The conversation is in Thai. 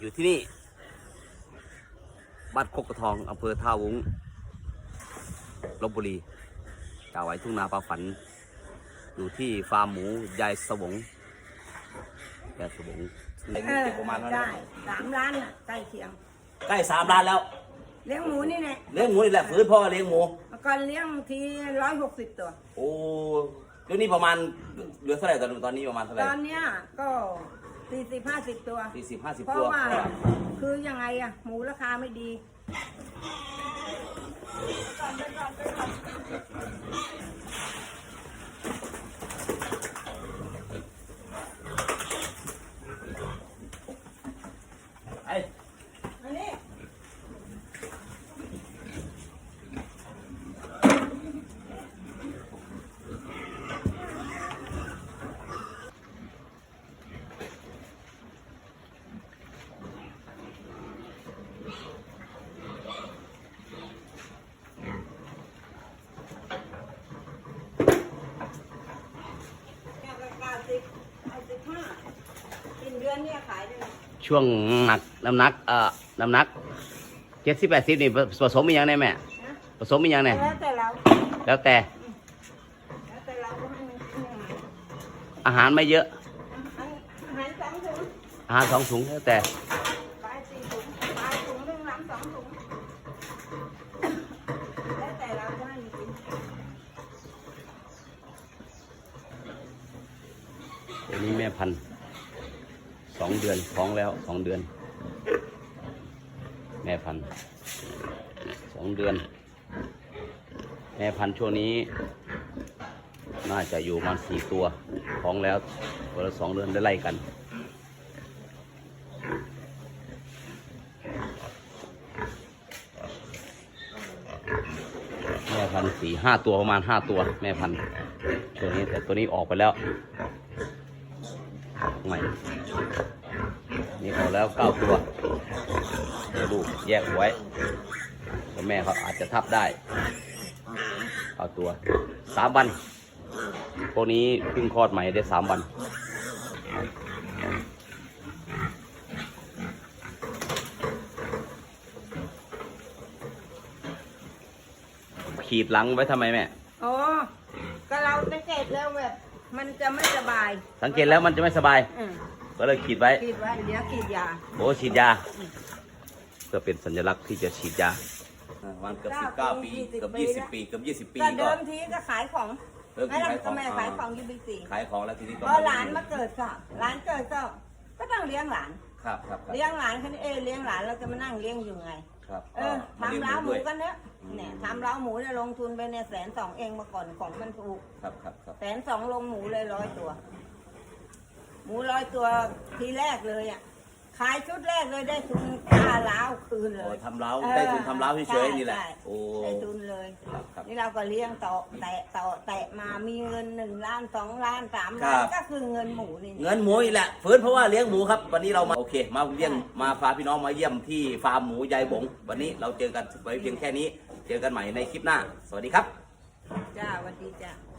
อยู่ที่นี่บ้านโคกกระทองอำเภอท่าวุ้งลบบุรีจ่าไว้ทุ่งนาปลาฝัน อยู่ที่ฟาร์มหมูยายสวงยายสวงเออได้สามล้านน่ะใกล้เคียงใกล้สามล้านแล้ว เลี้ยงหมูนี่แหละเลี้ยงหมูนี่แหละฟื้นพ่อเลี้ยงหมูเมื่อก่อนเลี้ยงทีร้อยหกสิบตัว โอ้เดี๋ยวนี้ประมาณเหลือเท่าไหร่ตอนตอนนี้ประมาณเท่าไหร่ตอนเนี้ยก็ สี่สิบห้าสิบตัว สี่สิบห้าสิบเพราะตัวว่าคือยังไงอะหมูราคาไม่ดี ไอ้ อันนี้ แก้วละเก้าสิบเอาสิบห้ากิน เดือนเนี่ยขายได้เลยช่วงหนักน้ำหนักเอ่อน้ำหนักเจ็ดสิบแปดสิบนี่ผสมมีอย่างไงแม่นะผสมมีอย่างไงแล้วแต่เราแล้วแต่แล้วแต่เราก็ให้มันกินยังไงอาหารไม่เยอะ อาหารสองถุงอาหารสองถุงแล้วแต่ปลายสี่ถุงปลายถุงหนึ่งหลังสองถุงแล้วแต่เราจะให้มันกินตัวนี้แม่พันธุ์ สองเดือนท้องแล้วสองเดือน แม่พันธุ์สองเดือน แม่พันธุ์ช่วงนี้ น่าจะอยู่ประมาณสี่ตัวท้องแล้วตัวละสองเดือนได้ไล่กันแม่พันธุ์สี่ห้าตัวประมาณห้าตัว แม่พันธุ์ช่วนี้แต่ตัวนี้ออกไปแล้ว ใหม่ นี่ออกแล้วเก้าตัวเดี๋ยวลูกแยกไว้แล้วแม่เขาอาจจะทับได้เก้าตัวสามวันพวกนี้เพิ่งคลอดใหม่ได้สามวันขีดหลังไว้ทำไมแม่โอ้ก็เราสังเกตแล้วแบบ มันจะไม่สบายสังเกตแล้วมันจะไม่สบาย อืมก็เลยขีดไว้ คิดไว้เดี๋ยวกินยา โอ้ฉีดยาเพื่อเป็นสัญลักษณ์ที่จะฉีดยาวันเกือบสิบเก้าปีเกือบยี่สิบปีเกือบยี่สิบปีก็ก็ เดิมทีก็ขายของเริ่มไม่ที่ได้ขายของก็แม่ขายของยูบีซีขายของแล้วทีนี้ก็พอหลานมาเกิดก็หลานเกิดก็ก็ต้องเลี้ยงหลาน ครับครับครับเลี้ยงหลานคันเออเลี้ยงหลานเราจะมานั่งเลี้ยงอยู่ไง ครับเออก็เลี้ยงทำล้าวหมูด้วยกันเนี้ยอืม เนี่ยทำล้าวหมูเนี่ยลงทุนไปเนี่ยแสนสองเองมาก่อนของมันถูกครับครับครับแสนสองลงหมูเลยร้อยตัว หมูร้อยตัวทีแรกเลยอะขายชุดแรกเลยได้ทุนค่าล้าวคืนเลโอ้ย ทำเล้าเออได้ทุนทำเล้าเฉยๆนี่แหละ ใช่ โอ้ ได้ทุนเลย ครับครับ นี่เราก็เลี้ยงต่อแตะต่อแตะมามีเงินหนึ่งล้านสองล้านสามครัล้านบก็คือเงินหมูนี่ เงินหมูอีกแหละฟื้นเพราะว่าเลี้ยงหมูครับ วันนี้เรามาโอเค มาเลี้ยงมาพาพี่น้องมาเยี่ยมที่ฟาร์มหมูยายบง วันนี้เราเจอกันไว้เพียงแค่นี้ เจอกันใหม่ในคลิปหน้า สวัสดีครับ จ้าสวัสดีจ้า